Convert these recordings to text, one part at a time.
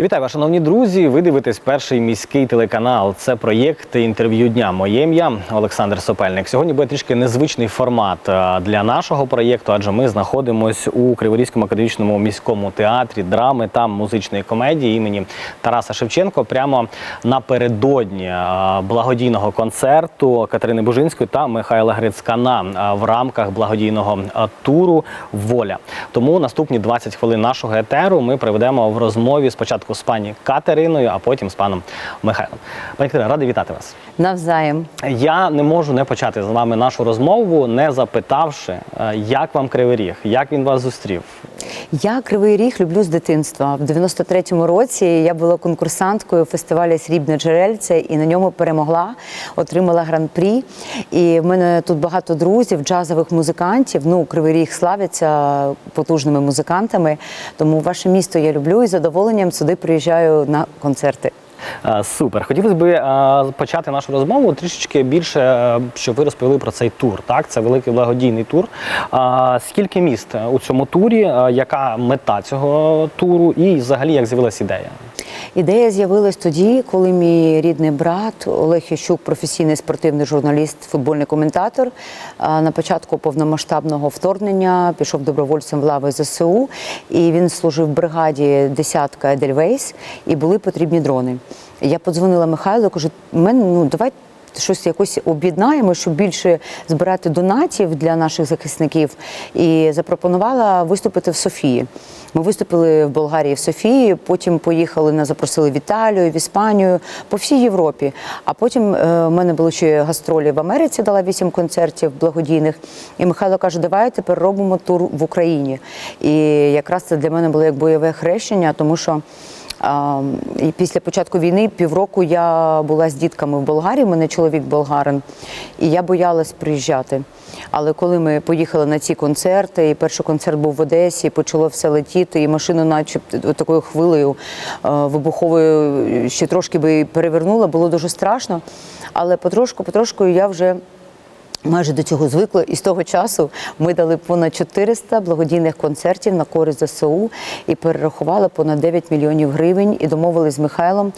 Вітаю, вас, шановні друзі. Ви дивитесь перший міський телеканал. Це проєкт інтерв'ю дня. Моє ім'я Олександр Сопельник. Сьогодні буде трішки незвичний формат е, для нашого проєкту, адже ми знаходимося у Криворізькому академічному міському театрі драми та музичної комедії імені Тараса Шевченко. Прямо напередодні е, благодійного концерту Катерини Бужинської та Михайла Грицькана е, в рамках благодійного туру Воля. Тому наступні 20 хвилин нашого етеру ми проведемо в розмові спочатку з пані Катериною, а потім з паном Михайлом. Пані Катерина, радий вітати вас. Навзаєм. Я не можу не почати з вами нашу розмову, не запитавши, е, як вам Кривий Ріг, як він вас зустрів. Я Кривий Ріг люблю з дитинства. В 93-му році я була конкурсанткою фестивалю Срібне джерельце і на ньому перемогла, отримала гран-прі. І в мене тут багато друзів, джазових музикантів. Ну, Кривий Ріг славиться потужними музикантами. Тому ваше місто я люблю і задоволенням сюди приїжджаю на концерти. Супер. Хотілося б почати нашу розмову трішечки більше, е, щоб ви розповіли про цей тур. Так, це великий благодійний тур. Скільки міст у цьому турі? Яка мета цього туру? І взагалі як з'явилася ідея? Ідея з'явилась тоді, коли мій рідний брат Олег Ящук, професійний спортивний журналіст, футбольний коментатор, на початку повномасштабного вторгнення пішов добровольцем в лави ЗСУ, і він служив в бригаді десятка Едельвейс, і були потрібні дрони. Я подзвонила Михайлу, кажу, мене ну давай щось якось об'єднаємо, щоб більше збирати донатів для наших захисників. І запропонувала виступити в Софії. Ми виступили в Болгарії в Софії, потім поїхали нас запросили в Італію, в Іспанію, по всій Європі. А потім е, в мене були ще гастролі в Америці, дала вісім концертів благодійних. І Михайло каже, давай тепер робимо тур в Україні. І якраз це для мене було як бойове хрещення, тому що. І після початку війни півроку я була з дітками в Болгарії, мене чоловік болгарин, і я боялась приїжджати. Але коли ми поїхали на ці концерти, і перший концерт був в Одесі, почало все летіти, і машину, начебто такою хвилею е, вибуховою ще трошки би перевернула, було дуже страшно. Але потрошку, потрошку я вже. Майже до цього звикли, і з того часу ми дали понад 400 благодійних концертів на користь ЗСУ і перерахували понад 9 мільйонів гривень. І домовились з Михайлом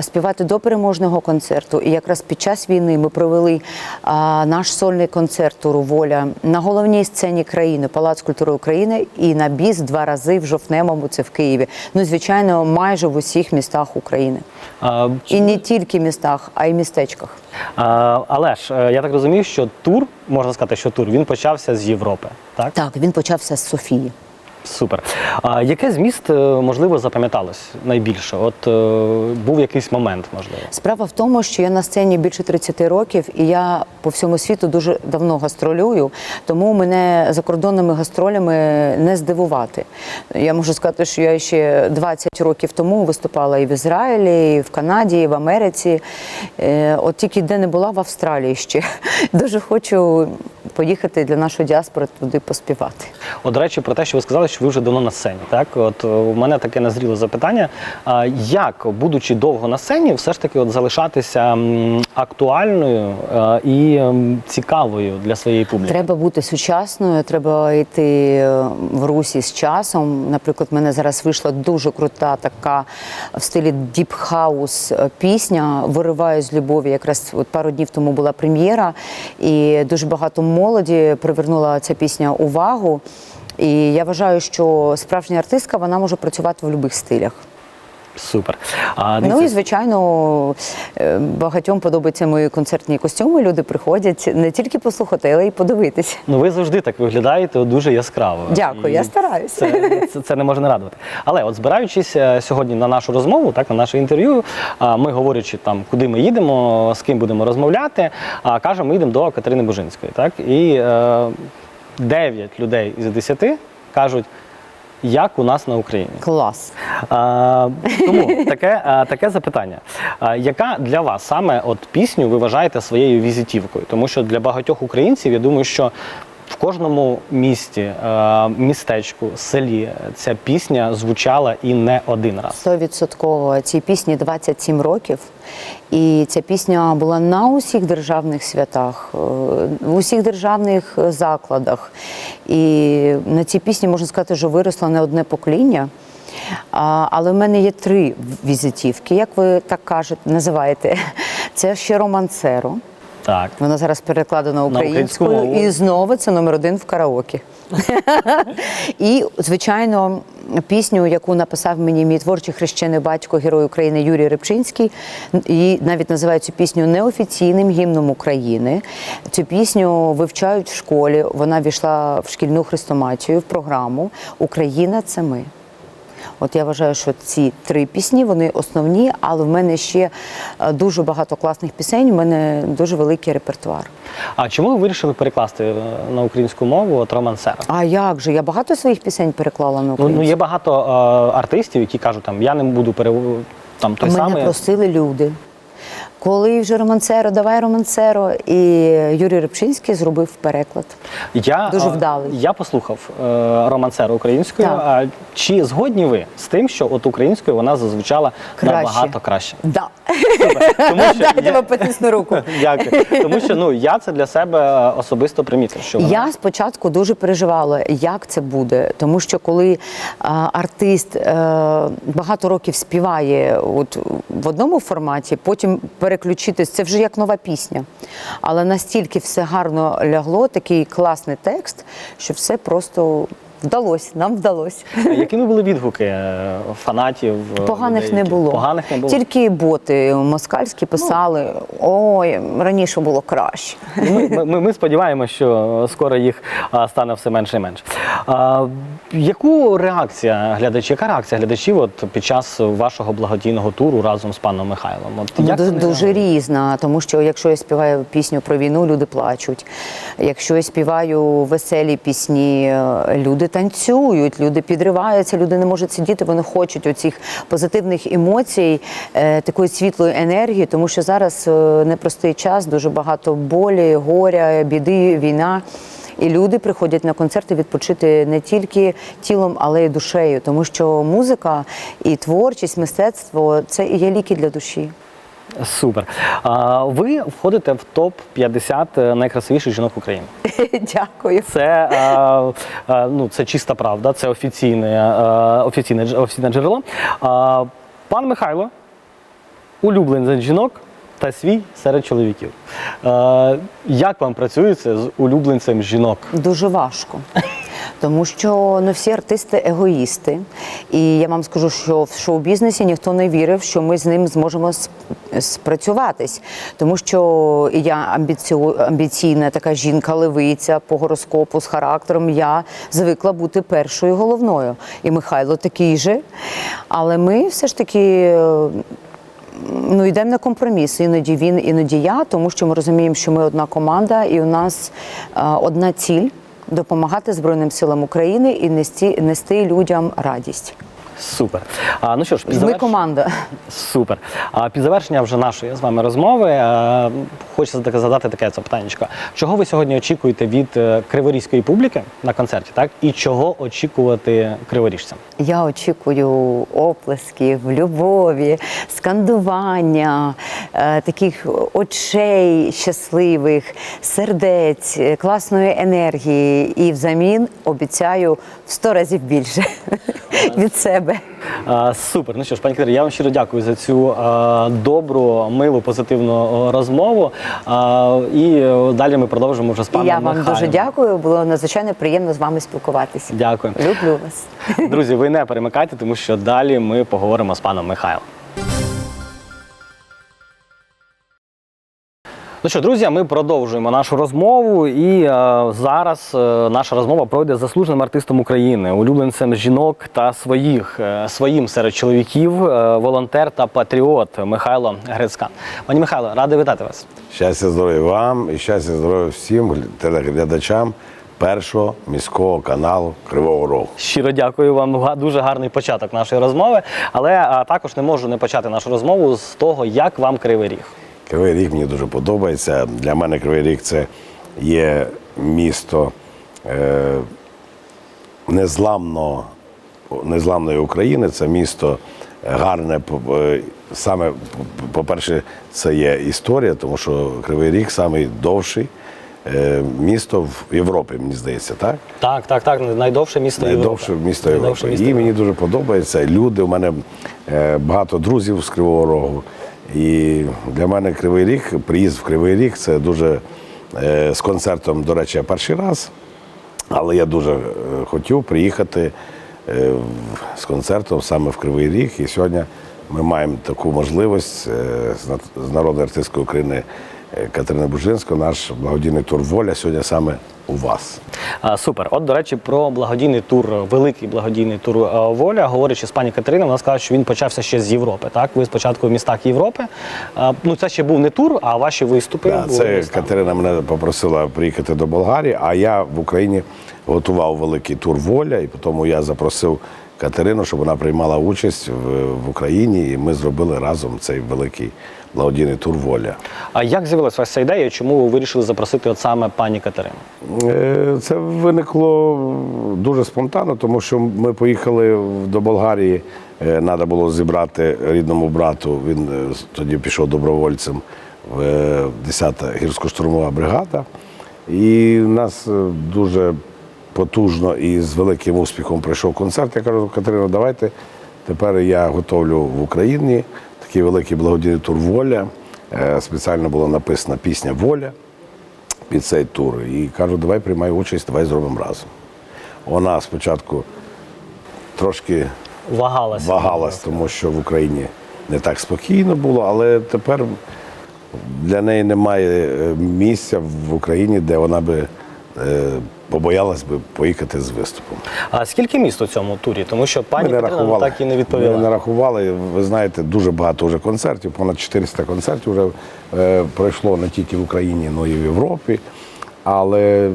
співати до переможного концерту. І якраз під час війни ми провели а, наш сольний концерт туру Воля на головній сцені країни Палац культури України і на біс два рази в Жовтневому, це в Києві. Ну, звичайно, майже в усіх містах України. А, І не тільки містах, а й містечках. Але ж е, я так розумію, що тур, можна сказати, що тур він почався з Європи. Так? Так, він почався з Софії. Супер. А яке з міст, е, можливо, запам'яталось найбільше? От е, був якийсь момент, можливо. Справа в тому, що я на сцені більше 30 років, і я по всьому світу дуже давно гастролюю, тому мене закордонними гастролями не здивувати. Я можу сказати, що я ще 20 років тому виступала і в Ізраїлі, і в Канаді, і в Америці. Е, От тільки де не була в Австралії ще. Дуже хочу поїхати для нашої діаспори туди поспівати. От, до речі, про те, що ви сказали, що ви вже давно на сцені. Так, от е, у мене таке назріло запитання: як, будучи довго на сцені, все ж таки от залишатися актуальною е, і цікавою для своєї публіки? Треба бути сучасною, треба йти е, в русі з часом. Наприклад, в мене зараз вийшла дуже крута така в стилі е, пісня Вириваю з любові. Якраз от пару днів тому була прем'єра, і дуже багато молоді привернула ця пісня увагу. І я вважаю, що справжня артистка вона може працювати в будь-яких стилях. Супер. А, Ну і звичайно, е, багатьом подобаються мої концертні костюми. Люди приходять не тільки послухати, але й подивитися. ну ви завжди так виглядаєте дуже яскраво. Дякую, І я стараюся. Це, це, це не може не радувати. Але от збираючись е, сьогодні на нашу розмову, так на наше інтерв'ю, ми говорячи там, куди ми їдемо, з ким будемо розмовляти, а кажемо, ми їдемо до Катерини Бужинської. Так і е, 9 людей із 10 кажуть, як у нас на Україні. Клас. А, тому таке, а, таке запитання. А, яка для вас саме от пісню ви вважаєте своєю візитівкою? Тому що для багатьох українців я думаю, що в кожному місті, е, містечку, селі ця пісня звучала і не один раз. Стовідсотково цій пісні 27 років. І ця пісня була на усіх державних святах, е, в усіх державних закладах. І на цій пісні можна сказати, що виросло не одне покоління. Але в мене є три візитівки, як ви так кажете, називаєте. Це ще романсеро. Так. Воно зараз перекладено українською, мову. і знову це номер один в караоке. і, звичайно, пісню, яку написав мені мій творчий хрещений батько, герой України Юрій Рибчинський, і навіть називають цю пісню неофіційним гімном України. Цю пісню вивчають в школі. Вона війшла в шкільну хрестоматію в програму Україна це ми. От я вважаю, що ці три пісні вони основні, але в мене ще е, дуже багато класних пісень. У мене дуже великий репертуар. А чому ви вирішили перекласти е, на українську мову от Роман Сера? А як же? Я багато своїх пісень переклала на Ну, українську. ну є багато е, артистів, які кажуть, там я не буду пере... там той Мене самий. просили люди. Коли вже романсеро, давай романсеро, і Юрій Рибчинський зробив переклад. Я, Дуже е, вдалий. Я послухав е, романсеру українською. Так. А чи згодні ви з тим, що от українською вона зазвучала Краще. набагато краще? Да. Тому що Дайте я- вам потисну руку. Дякую. Тому що ну я це для себе е, особисто примітив. Що вона... Я спочатку дуже переживала, як це буде, тому що коли а, артист е, багато років співає от, в одному форматі, потім переключитись, це вже як нова пісня. Але настільки все гарно лягло, такий класний текст, що все просто вдалося, нам вдалося. А якими були відгуки е, фанатів? е, Поганих людей, не було. Поганих не було. Тільки боти москальські писали: ой, раніше було краще. Ми, ми, ми, сподіваємося, що скоро їх стане все менше і менше. А, яку реакція глядачів, яка реакція глядачів от, під час вашого благодійного туру разом з паном Михайлом? От, Ну, як дуже, дуже різна, тому що якщо я співаю пісню про війну, люди плачуть. Якщо я співаю веселі пісні, е, танцюють, люди підриваються, люди не можуть сидіти, вони хочуть оцих позитивних емоцій, е, такої світлої енергії, тому що зараз е, непростий час, дуже багато болі, горя, біди, війна. І люди приходять на концерти відпочити не тільки тілом, але й душею, тому що музика і творчість, мистецтво це і є ліки для душі. Супер. А, ви входите в топ 50 найкрасивіших жінок України. Дякую. Це, е, е, ну, це чиста правда, це офіційне, е, офіційне, офіційне джерело. А, пан Михайло, улюбленець жінок та свій серед чоловіків. Е, як вам працюється з улюбленцем жінок? Дуже важко. Тому що ну, всі артисти егоїсти. І я вам скажу, що в шоу-бізнесі ніхто не вірив, що ми з ним зможемо сп- спрацюватись. Тому що я амбіціо, амбіційна така жінка, левиця по гороскопу з характером. Я звикла бути першою головною. І Михайло такий же. Але ми все ж таки. Ну, йдемо на компроміс. Іноді він, іноді я, тому що ми розуміємо, що ми одна команда, і у нас одна ціль допомагати Збройним силам України і нести, нести людям радість. Супер. А, ну що ж, під Ми заверш- команда. Супер. А під завершення вже нашої з вами розмови е, хочеться задати таке запитання. Чого ви сьогодні очікуєте від е, криворізької публіки на концерті, так? І чого очікувати криворіжцям? Я очікую оплесків, любові, скандування, е, таких очей щасливих, сердець, е, класної енергії. І взамін обіцяю в сто разів більше від себе. А, Супер. Ну що ж, пані Катерина, я вам щиро дякую за цю а, добру, милу, позитивну розмову. А, і далі ми продовжимо вже з І паном я вам Михайлом. дуже дякую. Було надзвичайно приємно з вами спілкуватися. Дякую. Люблю вас. Друзі, ви не перемикайте, тому що далі ми поговоримо з паном Михайлом. Ну що, друзі, ми продовжуємо нашу розмову, і е, зараз е, наша розмова пройде з заслуженим артистом України, улюбленцем жінок та своїх, е, своїм серед чоловіків, е, волонтер та патріот Михайло Грицькан. Пані Михайло, радий вітати вас. Щастя, здоров'я вам і щастя, здоров'я всім телеглядачам першого міського каналу Кривого Рогу. Щиро дякую вам. Дуже гарний початок нашої розмови. Але а, також не можу не почати нашу розмову з того, як вам кривий ріг. Кривий Ріг мені дуже подобається. Для мене Кривий Ріг це є місто е, незламно, незламної України. Це місто гарне. Саме, по- по-перше, це є історія, тому що Кривий Ріг самий довший е, місто в Європі, мені здається, так? Так, так, так. Найдовше місто Найдовше Європи. місто Найдовше Європи. місто І мені дуже подобається. Люди, у мене е, багато друзів з Кривого Рогу. І для мене Кривий Ріг, приїзд в Кривий Ріг це дуже е, з концертом, до речі, перший раз. Але я дуже е, хотів приїхати е, з концертом саме в Кривий Ріг. І сьогодні ми маємо таку можливість з на- народної артисткою України Катерини Бужинської, наш благодійний тур воля сьогодні саме у вас. Супер. От, до речі, про благодійний тур, великий благодійний тур е, Воля, говорячи з пані Катериною, вона сказала, що він почався ще з Європи. Так, ви спочатку в містах Європи. Ну, це ще був не тур, а ваші виступи. Да, були це. Катерина мене попросила приїхати до Болгарії, а я в Україні готував великий тур воля, і тому я запросив Катерину, щоб вона приймала участь в, в Україні, і ми зробили разом цей великий благодійний тур воля. А як з'явилася ваша ідея? Чому ви вирішили запросити от саме пані Катерину? Е, Це виникло дуже спонтанно, тому що ми поїхали до Болгарії. Треба було зібрати рідному брату. Він е, тоді пішов добровольцем в е, 10-та гірсько-штурмова бригада. І нас е, дуже потужно і з великим успіхом пройшов концерт. Я кажу, Катерина, давайте тепер я готовлю в Україні такий великий благодійний тур воля. Е, Спеціально була написана пісня Воля під цей тур. І кажу, давай приймай участь, давай зробимо разом. Вона спочатку трошки Вагалася. вагалась, тому що в Україні не так спокійно було, але тепер для неї немає е, місця в Україні, де вона би побоялась би поїхати з виступом. А скільки міст у цьому турі? Тому що пані Ми не рахували. так і не Ми відповіла. не рахували. Ви знаєте, дуже багато вже концертів, понад 400 концертів вже е, пройшло не тільки в Україні, але й в Європі. Але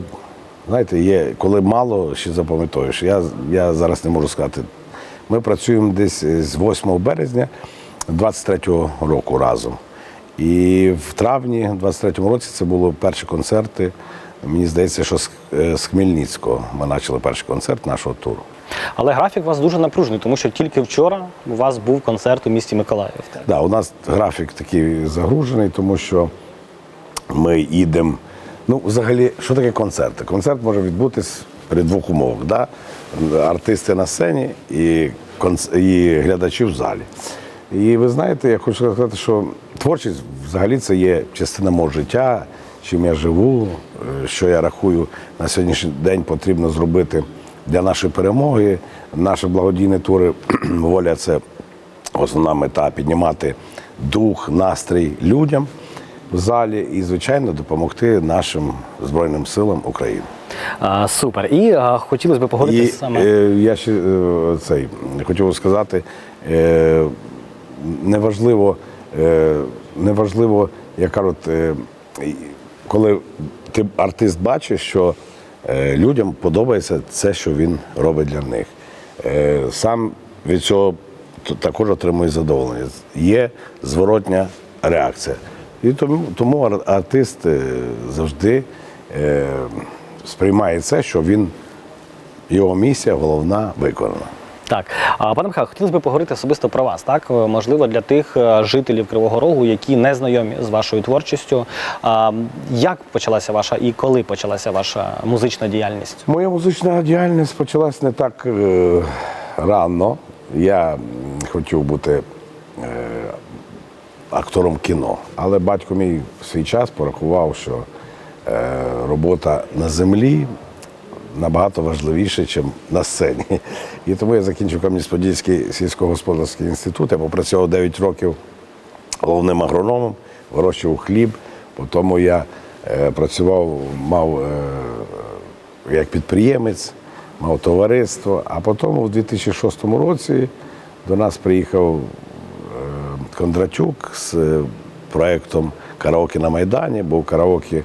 знаєте, є, коли мало, ще запам'ятаєш. Я, я зараз не можу сказати. Ми працюємо десь з 8 березня 23-го року разом. І в травні 23-му році це були перші концерти. Мені здається, що з, е, Хмельницького ми почали перший концерт нашого туру. Але графік у вас дуже напружений, тому що тільки вчора у вас був концерт у місті Миколаїв. Да, у нас графік такий загружений, тому що ми їдемо. Ну, взагалі, що таке концерт? Концерт може відбутись при двох умовах. Да? Артисти на сцені і, конц... і глядачі в залі. І ви знаєте, я хочу сказати, що творчість взагалі це є частина мого життя, чим я живу, е, що я рахую на сьогоднішній день потрібно зробити для нашої перемоги. Наші благодійні тури воля це основна мета піднімати дух, настрій людям в залі і, звичайно, допомогти нашим Збройним силам України. А, супер. І а, хотілося б поговорити І саме. е, я ще е, цей хотів сказати, е, неважливо, е, неважливо, як кажуть, е, коли ти артист бачиш, що е, людям подобається це, що він робить для них. Е, сам від цього також отримує задоволення. Є зворотня реакція. І тому, тому артист е, завжди сприймає це, що він його місія головна виконана. Так, пане Михайло, хотілося б поговорити особисто про вас. Так, Е, можливо, для тих е, жителів Кривого Рогу, які не знайомі з вашою творчістю. Як почалася ваша і коли почалася ваша музична діяльність? Моя музична діяльність почалась не так е, рано. Я хотів бути актором кіно, але батько мій в свій час порахував, що робота на землі набагато важливіше, ніж на сцені. І тому я закінчив Кам'янець-Подільський сільськогосподарський інститут. Я попрацював 9 років головним агрономом, вирощував хліб. Потім я е, працював, мав е, як підприємець, мав товариство. А потім у 2006 році до нас приїхав е, Кондратюк з проєктом Караоке на Майдані, був караоке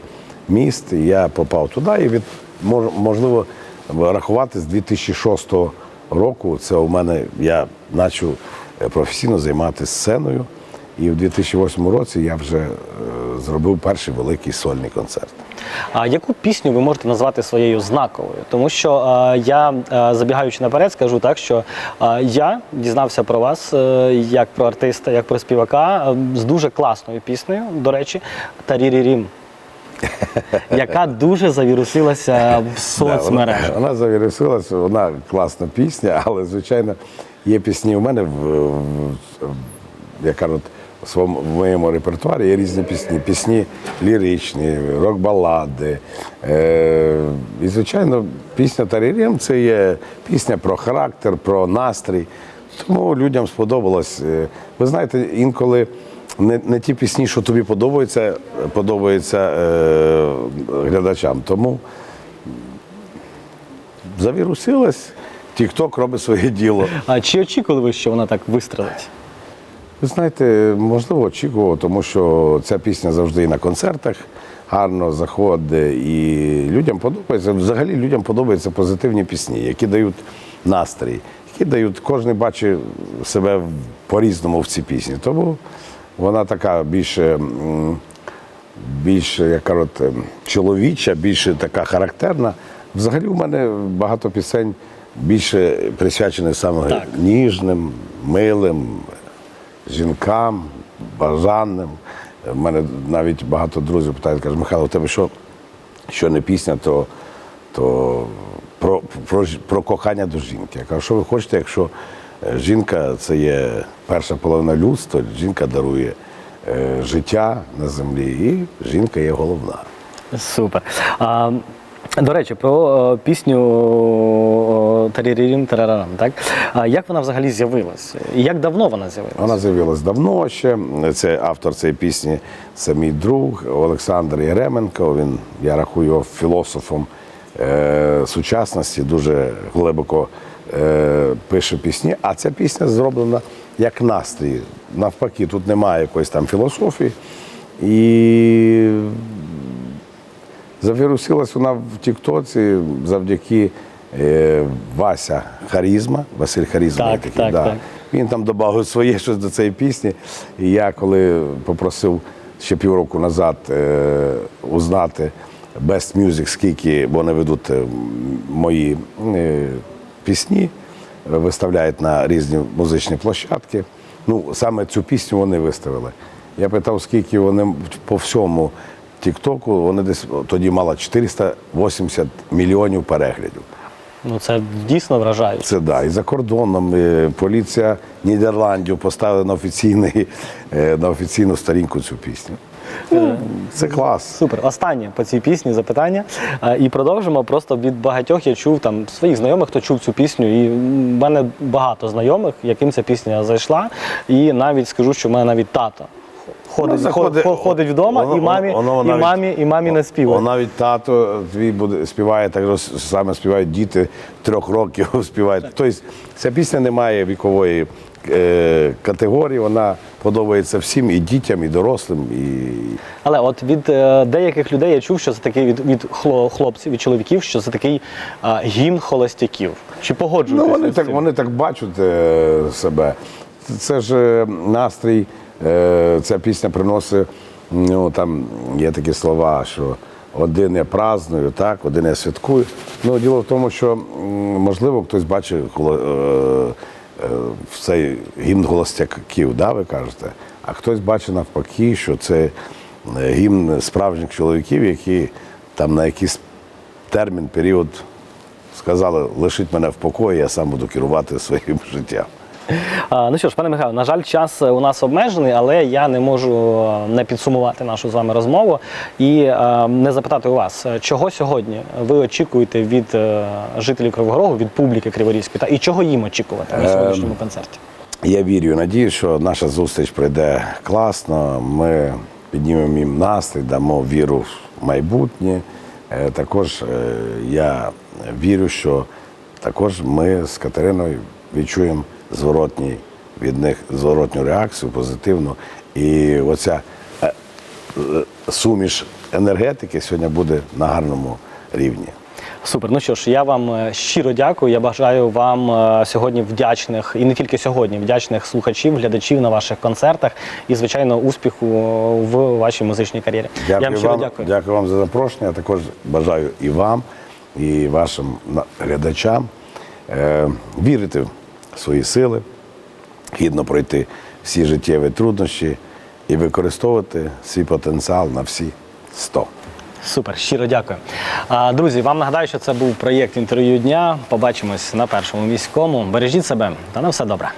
міст. Я попав туди і від можливо рахувати з 2006 року. Це у мене я почав е, професійно займатися сценою. І в 2008 році я вже е, зробив перший великий сольний концерт. А яку пісню ви можете назвати своєю знаковою? Тому що е, я, е, забігаючи наперед, скажу так, що е, я дізнався про вас е, як про артиста, як про співака е, з дуже класною піснею, до речі, Тарірі Рім. яка дуже завірусилася в Да. Вона, вона завірусилася, вона класна пісня, але, звичайно, є пісні у мене, в, в, в- як кажуть, в своєму в моєму репертуарі є різні пісні. Пісні ліричні, рок-балади. Е, і, звичайно, пісня Тарірєм це є пісня про характер, про настрій. Тому людям сподобалось. Е, Ви знаєте, інколи не, не ті пісні, що тобі подобаються, подобаються е, глядачам. Тому завірусилась, тік-ток робить своє діло. А чи очікували ви, що вона так вистрелить? Ви знаєте, можливо, очікував, тому що ця пісня завжди і на концертах гарно заходить, і людям подобається. Взагалі людям подобаються позитивні пісні, які дають настрій, які дають, кожен бачить себе по-різному в цій пісні. Тому вона така більше. більш, як кажуть, ем, чоловіча, більше така характерна. Взагалі у мене багато пісень більше присвячені саме Так. ніжним, милим, жінкам, бажаним. У мене навіть багато друзів питають, кажуть, Михайло, у тебе що, що не пісня, то, то про, про, про кохання до жінки. Я кажу, що ви хочете, якщо жінка це є перша половина людства, жінка дарує е, життя на землі, і жінка є головна. Супер. А, до речі, про е, пісню Тарірірім Тарарарам, так? А як вона взагалі з'явилась? Як давно вона з'явилась? Вона з'явилась давно ще. Це автор цієї пісні, це мій друг Олександр Єременко. Він, я рахую його філософом е, сучасності, дуже глибоко е, пише пісні. А ця пісня зроблена як настрій. Навпаки, тут немає якоїсь там філософії. І Завірусилась вона в Тіктоці завдяки е, Вася Харізма, Василь Харізма. Так, такий, так, да. так. Він там додав своє щось до цієї пісні. І я коли попросив ще півроку назад е, узнати Best Music, скільки вони ведуть е, мої е, пісні, виставляють на різні музичні площадки. Ну, саме цю пісню вони виставили. Я питав, скільки вони по всьому Тіктоку, вони десь тоді мала 480 мільйонів переглядів. Ну це дійсно вражаюче. Це да. І за кордоном е, поліція Нідерландів поставила на офіційний, е, на офіційну сторінку цю пісню. Ну, це клас. Супер. Останнє по цій пісні запитання. Е, І продовжимо. Просто від багатьох я чув там своїх знайомих, хто чув цю пісню. І в мене багато знайомих, яким ця пісня зайшла. І навіть скажу, що в мене навіть тато. Ходить, Ну, заходить- хо- ходить вдома воно- і мамі, воно і навіть- мамі, і мамі не співає. Навіть тато твій буде співає, так саме співають діти трьох років співають. Тобто ця пісня не має вікової е, категорії, вона подобається всім і дітям, і дорослим. І... Але от від е, деяких людей я чув, що це такий від, від хло- хлопців, від чоловіків, що це такий е, гімн холостяків. Чи погоджуєтесь? Ну, вони так, вони так бачать е, себе. Це ж е, настрій, е, ця пісня приносить, ну там є такі слова, що один я праздную, так, один я святкую. Ну, діло в тому, що можливо хтось бачить холо- е, е, в цей гімн голостяків, да, ви кажете, а хтось бачить навпаки, що це е, гімн справжніх чоловіків, які там на якийсь термін, період сказали, лишіть мене в покої, я сам буду керувати своїм життям. Ну що ж, пане Михайло, на жаль, час е, у нас обмежений, але я не можу е, не підсумувати нашу з вами розмову і е, не запитати у вас, чого сьогодні ви очікуєте від жителів Кривого Рогу, від публіки Криворізької, та і чого їм очікувати на сьогоднішньому концерті? Я вірю надію, що наша зустріч пройде класно. Ми піднімемо їм настрій, дамо віру в майбутнє. Також я вірю, що також ми з Катериною відчуємо зворотній від них зворотню реакцію, позитивну. І оця е, е, суміш енергетики сьогодні буде на гарному рівні. Супер. Ну що ж, я вам е, щиро дякую. Я бажаю вам сьогодні вдячних і не тільки сьогодні, вдячних слухачів, глядачів на ваших концертах і, звичайно, успіху в вашій музичній кар'єрі. Дякую я вам щиро вам, дякую. дякую вам за запрошення. Також бажаю і вам, і вашим глядачам е, вірити свої сили, гідно пройти всі життєві труднощі і використовувати свій потенціал на всі 100. Супер, щиро дякую. Друзі, вам нагадаю, що це був проєкт інтерв'ю дня. Побачимось на першому міському. Бережіть себе та на все добре.